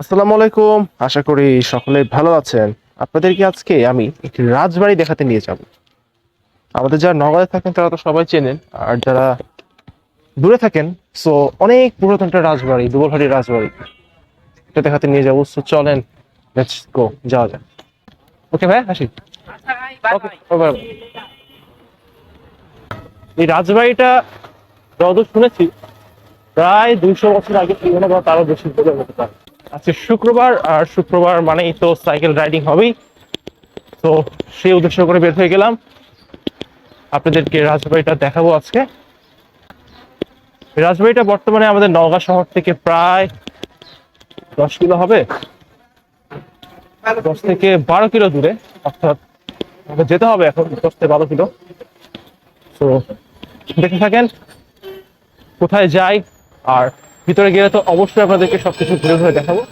আসসালামু আলাইকুম। আশা করি সকলে ভালো আছেন। আপনাদেরকে আজকে আমি একটি রাজবাড়ি দেখাতে নিয়ে যাব। আমাদের যারা নগরে থাকেন, তারা তো সবাই চেনেন। আর যারা দূরে থাকেন সো অনেক পুরাতন একটা রাজবাড়ি, দুবলহাটি রাজবাড়ি। এটা দেখাতে নিয়ে যাব। সো চলেন লেটস গো যাওয়া যাক। ওকে ভাই bye. এই রাজবাড়িটা যতদূর শুনেছি, প্রায় দুইশো বছর আগে ছিল না বা তারও বেশি বলে হতে পারে আজকে শুক্রবার, আর শুক্রবার মানেই তো সাইকেল রাইডিং হবেই। তো সেই উদ্দেশ্য করে বের হয়ে গেলাম। আপনাদেরকে রাজবাড়িটা দেখাবো আজকে। রাজবাড়িটা বর্তমানে আমাদের নওগাঁ শহর থেকে প্রায় দশ কিলো হবে। দশ থেকে বারো কিলো দূরে, অর্থাৎ যেতে হবে এখন দশ থেকে বারো কিলো। তো দেখে থাকেন কোথায় যাই আর ভিতরে গেলে তো অবশ্যই আপনাদেরকে সবকিছু ঘুরে ঘুরে দেখাবো।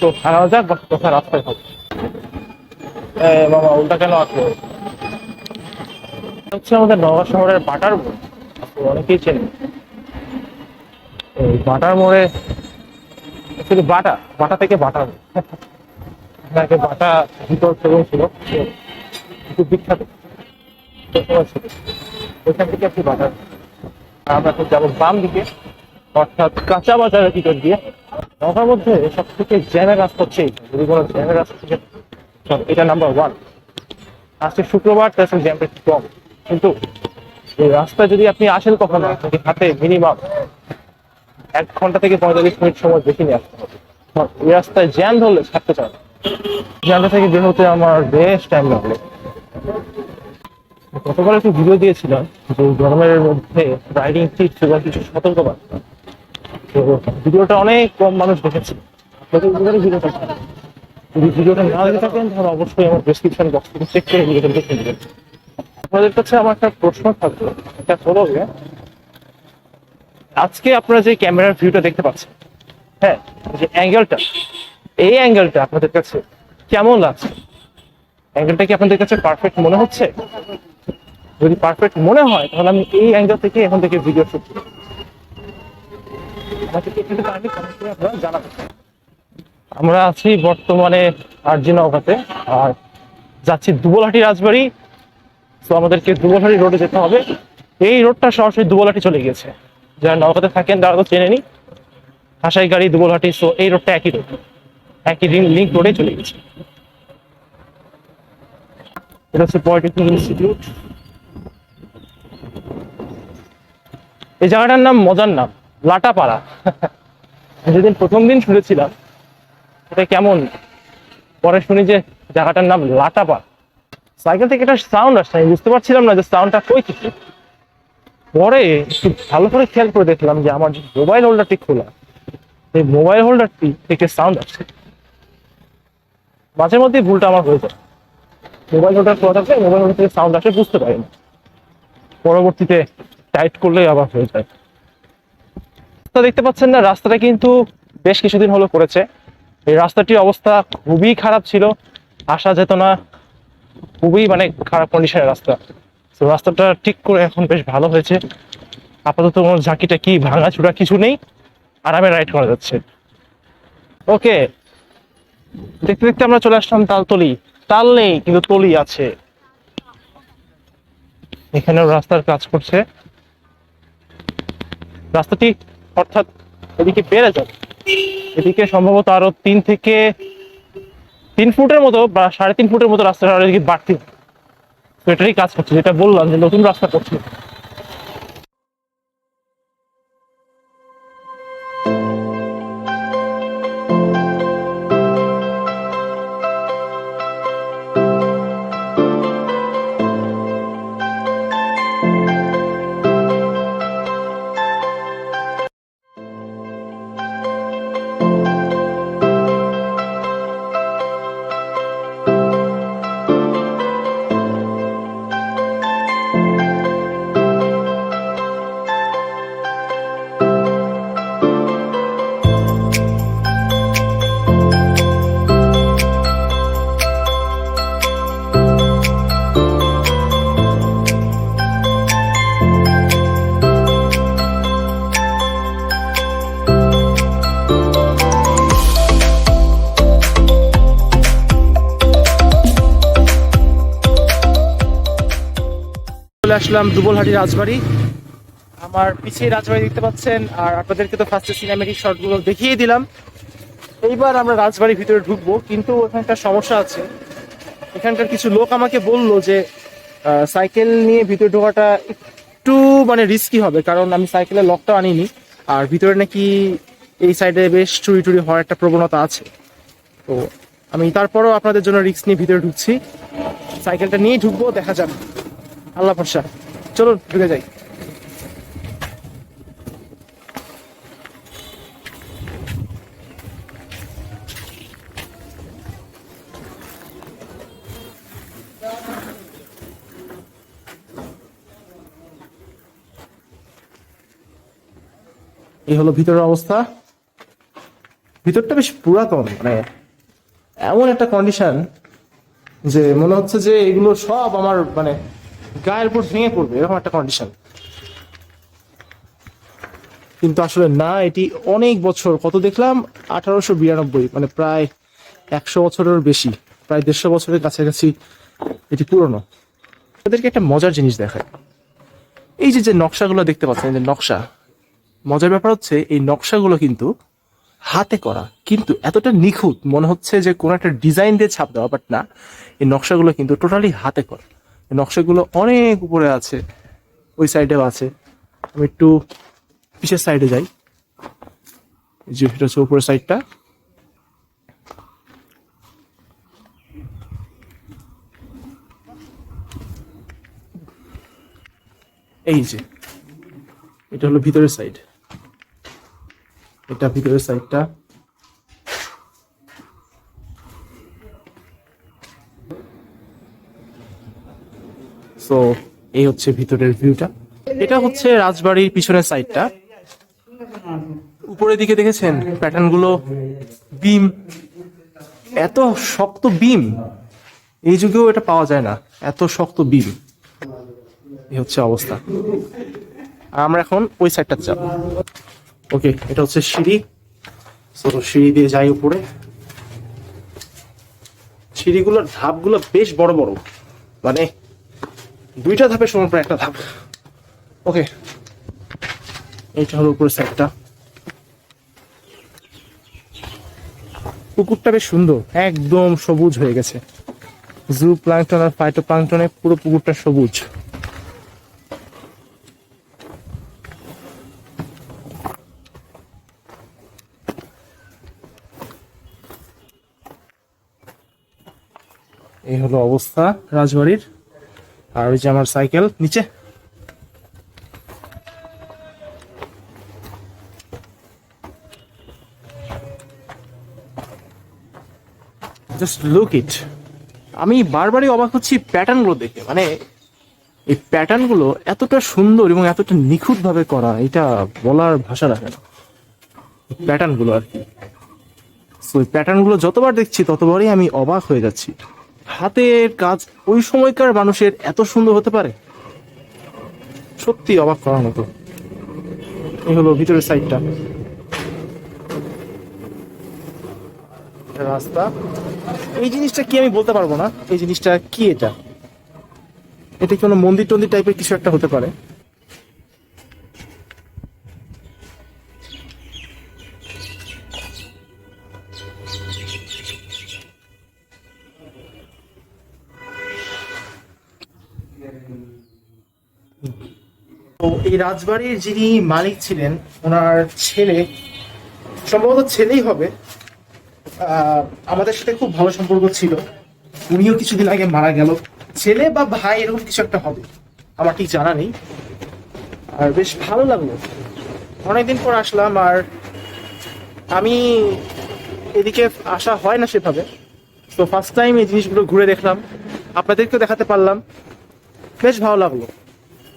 তো আনা যাক বা কোথায় রাস্তায় হবে। মামা উল্টা কেন আছে হচ্ছে আমাদের নগর শহরের বাটার মোড়। অনেকেই এই বাটার মোড়ে শুধু বাটা বাটা থেকে বাটার মোড়। বাটা ভিতর শোরুম ছিল, তো খুব বিখ্যাত। তো ওইখান থেকে একটি বাটার। আমরা এখন যাব বাম দিকে। অর্থাৎ কাঁচা বাজারের ভিতর দিয়ে নগর মধ্যে সব থেকে জ্যামের রাস্তা হচ্ছে যদি কোনো জ্যামের রাস্তা থেকে এটা নাম্বার ওয়ান আজকে শুক্রবার, তার জ্যামটা একটু কম। কিন্তু এই রাস্তায় যদি আপনি আসেন কখনো হাতে মিনিমাম এক ঘণ্টা থেকে পঁয়তাল্লিশ মিনিট সময় বেশি নিয়ে আসতে হবে। এই রাস্তায় জ্যাম ধরলে ছাড়তে চায় না। জ্যামটা থেকে বের হতে আমার বেশ টাইম লাগল। গতকাল একটু ভিডিও দিয়েছিলাম যে গরমের মধ্যে রাইডিং টিপস এবং কিছু সতর্কবার্তা ভিডিওটা অনেক কম মানুষ দেখেছে। ভিডিওটা যদি ভিডিওটা না দেখে থাকেন, তাহলে অবশ্যই আমার ডেসক্রিপশন বক্স থেকে চেক করে ভিডিওটা দেখে নেবেন। আপনাদের কাছে আমার একটা প্রশ্ন থাকবে এটা হলো আজকে আপনারা যে ক্যামেরার ভিউটা দেখতে পাচ্ছেন হ্যাঁ যে অ্যাঙ্গেলটা এই অ্যাঙ্গেলটা আপনাদের কাছে কেমন লাগছে? অ্যাঙ্গেলটা কি আপনাদের কাছে পারফেক্ট মনে হচ্ছে? যদি পারফেক্ট মনে হয়, তাহলে আমি এই অ্যাঙ্গেল থেকে এখন থেকে ভিডিও শুট করি আমরা আছি বর্তমানে আরজি নৌকাতে আর যাচ্ছি দুবলহাটি রাজবাড়ি। তো আমাদেরকে দুবলহাটি রোডে যেতে হবে। এই রোডটা সরাসরি দুবলহাটি চলে গিয়েছে। যারা নৌকাতে থাকেন, তারা তো চেনে নি। হাসাই গাড়ি দুবলহাটি সো এই রোডটা একই রোড একই লিঙ্ক রোডে চলে গেছে এটা হচ্ছে পলিটেকনিক ইনস্টিটিউট। এই জায়গাটার নাম মজার নাম। লাটাপাড়া। যেদিন প্রথম দিন শুনেছিলাম, এটা কেমন? পরে শুনি যে জায়গাটার নাম লাটাপাড়া। সাইকেল থেকে একটা সাউন্ড আসছে, আমি বুঝতে পারছিলাম না যে সাউন্ডটা কই থেকে। পরে একটু ভালো করে খেয়াল করে দেখলাম যে আমার যে মোবাইল হোল্ডারটি খোলা, সেই মোবাইল হোল্ডারটি থেকে সাউন্ড আসছে। মাঝে মধ্যেই ভুলটা আমার হয়ে যায়। মোবাইল হোল্ডার খোলা থাকলে মোবাইল হোল্ডার থেকে সাউন্ড আসে, বুঝতে পারি না। পরবর্তীতে টাইট করলেই আবার হয়ে যায়। রাস্তা দেখতে পাচ্ছেন না, রাস্তাটা কিন্তু বেশ কিছুদিন হলো করেছে এই রাস্তাটির অবস্থা খুবই খারাপ ছিল, আসা যেত না, খুবই মানে খারাপ কন্ডিশনের রাস্তা। তো রাস্তাটা ঠিক করে এখন বেশ ভালো হয়েছে। আপাতত কোনো ঝাঁকিটা কি, ভাঙা চূড়া কিছু নেই, আরামে রাইড করা যাচ্ছে। ওকে, দেখতে দেখতে আমরা চলে আসলাম তালতলি। তাল নেই, কিন্তু তলি আছে। এখানেও রাস্তার কাজ করছে। রাস্তাটি অর্থাৎ এদিকে বেড়ে যাবে এদিকে সম্ভবত আরও তিন থেকে তিন ফুটের মতো বা সাড়ে তিন ফুটের মতো রাস্তাটা আরও এদিকে বাড়তি। তো এটারই কাজ করছে, যেটা বললাম যে নতুন রাস্তা করছে আসলাম দুবলহাটি রাজবাড়ি। আমার পিছিয়ে রাজবাড়ি দেখতে পাচ্ছেন, আর আপনাদেরকে তো ফার্স্টে সিনেমেটিক শটগুলো দেখিয়ে দিলাম। এইবার আমরা রাজবাড়ির ভিতরে ঢুকবো, কিন্তু ওখানকার সমস্যা আছে। এখানকার কিছু লোক আমাকে বলল যে সাইকেল নিয়ে ভিতরে ঢোকাটা একটু মানে রিস্কি হবে, কারণ আমি সাইকেলের লকটা আনিনি, আর ভিতরে নাকি এই সাইডে বেশ চুরি টুরি হওয়ার একটা প্রবণতা আছে। তো আমি তারপরও আপনাদের জন্য রিস্ক নিয়ে ভিতরে ঢুকছি। সাইকেলটা নিয়ে ঢুকবো, দেখা যাবে আল্লাহ ভরসা চলুন, ঢুকে যাই। এই হলো ভিতরের অবস্থা। ভিতরটা বেশ পুরাতন মানে এমন একটা কন্ডিশন যে মনে হচ্ছে যে এগুলো সব আমার মানে গায়ের উপর ভেঙে পড়বে, এরকম একটা কন্ডিশন কিন্তু আসলে না, এটি অনেক বছর, কত দেখলাম? আঠারোশো বিরানব্বই মানে প্রায় একশো বছরের বেশি, প্রায় দেড়শো বছরের কাছাকাছি এটি পুরনো। তাদেরকে একটা মজার জিনিস দেখায় এই যে যে নকশাগুলো দেখতে পাচ্ছেন, যে নকশা, মজার ব্যাপার হচ্ছে, এই নকশাগুলো কিন্তু হাতে করা, কিন্তু এতটা নিখুঁত, মনে হচ্ছে যে কোনো একটা ডিজাইন দিয়ে ছাপ দেওয়া, বাট না, এই নকশাগুলো কিন্তু টোটালি হাতে করা। নকশাগুলো অনেক উপরে আছে, ওই সাইডেও আছে। আমি একটু পিছের সাইডে যাই। যে হচ্ছে উপরের সাইডটা এই যে, এটা হলো ভিতরের সাইড এটা ভিতরের সাইডটা সো এই হচ্ছে ভিতরের ভিউটা। এটা হচ্ছে রাজবাড়ির পিছনের সাইডটা। উপরের দিকে দেখেছেন প্যাটার্নগুলো? বিম এত শক্ত বিম এই যুগেও এটা পাওয়া যায় না। এত শক্ত বিম এই হচ্ছে অবস্থা। আমরা এখন ওই সাইডটা যাব। ওকে এটা হচ্ছে সিঁড়ি। তো সিঁড়ি দিয়ে যাই উপরে। সিঁড়িগুলোর ধাপগুলো বেশ বড় বড়। মানে দুইটা ধাপের সমান প্রায় একটা ধাপ। ওকে এইটা হলো উপরের সাইডটা পুকুরটা বেশ সুন্দর, একদম সবুজ হয়ে গেছে। জু প্লাংটন আর ফাইটো প্লাংটনে পুরো পুকুরটা সবুজ। এই হলো অবস্থা রাজবাড়ির। আর ওই যে আমার সাইকেল, নিচে। জাস্ট লুক ইট আমি বারবারই অবাক হচ্ছি প্যাটার্নগুলো দেখে। মানে এই প্যাটার্নগুলো এতটা সুন্দর এবং এতটা নিখুঁতভাবে করা, এটা বলার ভাষা রাখে না। প্যাটার্নগুলো আর কি। সো এই প্যাটার্নগুলো যতবার দেখছি, ততবারই আমি অবাক হয়ে যাচ্ছি। হাতের কাজ ওই সময়কার মানুষের এত সুন্দর হতে পারে? সত্যি অবাক করার মতো। এই হলো ভিতরের সাইডটা রাস্তা। এই জিনিসটা কি আমি বলতে পারব না? এই জিনিসটা কি এটা? এটা কি কোনো মন্দির টন্দির টাইপের কিছু একটা হতে পারে? এই রাজবাড়ির যিনি মালিক ছিলেন, ওনার ছেলে, সম্ভবত ছেলেই হবে আমাদের সাথে খুব ভালো সম্পর্ক ছিল। উনিও কিছুদিন আগে মারা গেল। ছেলে বা ভাই এরকম কিছু একটা হবে, আমার ঠিক জানা নেই। আর বেশ ভালো লাগল। অনেকদিন পর আসলাম, আর আমি এদিকে আসা হয় না সেভাবে। তো ফার্স্ট টাইম এই জিনিসগুলো ঘুরে দেখলাম। আপনাদেরকেও দেখাতে পারলাম। বেশ ভালো লাগল।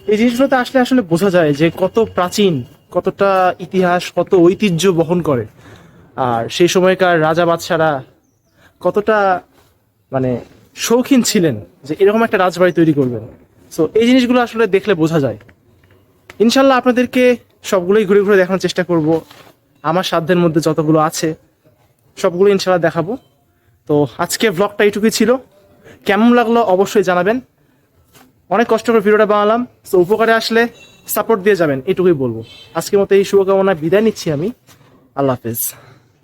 এই জিনিসগুলোতে আসলে আসলে বোঝা যায় যে কত প্রাচীন, কতটা ইতিহাস, কত ঐতিহ্য বহন করে। আর সেই সময়কার রাজা বাদশারা কতটা মানে শৌখিন ছিলেন যে এরকম একটা রাজবাড়ি তৈরি করবেন। সো এই জিনিসগুলো আসলে দেখলে বোঝা যায়। ইনশাল্লাহ আপনাদেরকে সবগুলোই ঘুরে ঘুরে দেখানোর চেষ্টা করব। আমার সাধ্যের মধ্যে যতগুলো আছে, সবগুলো ইনশাল্লাহ দেখাবো। তো আজকে ব্লগটা এইটুকুই ছিল। কেমন লাগল অবশ্যই জানাবেন। অনেক কষ্ট করে ভিডিওটা বানালাম সো উপকারে আসলে সাপোর্ট দিয়ে যাবেন, এটুকুই বলব। আজকের মতো এই শুভকামনা বিদায় নিচ্ছি আমি। আল্লাহ হাফেজ।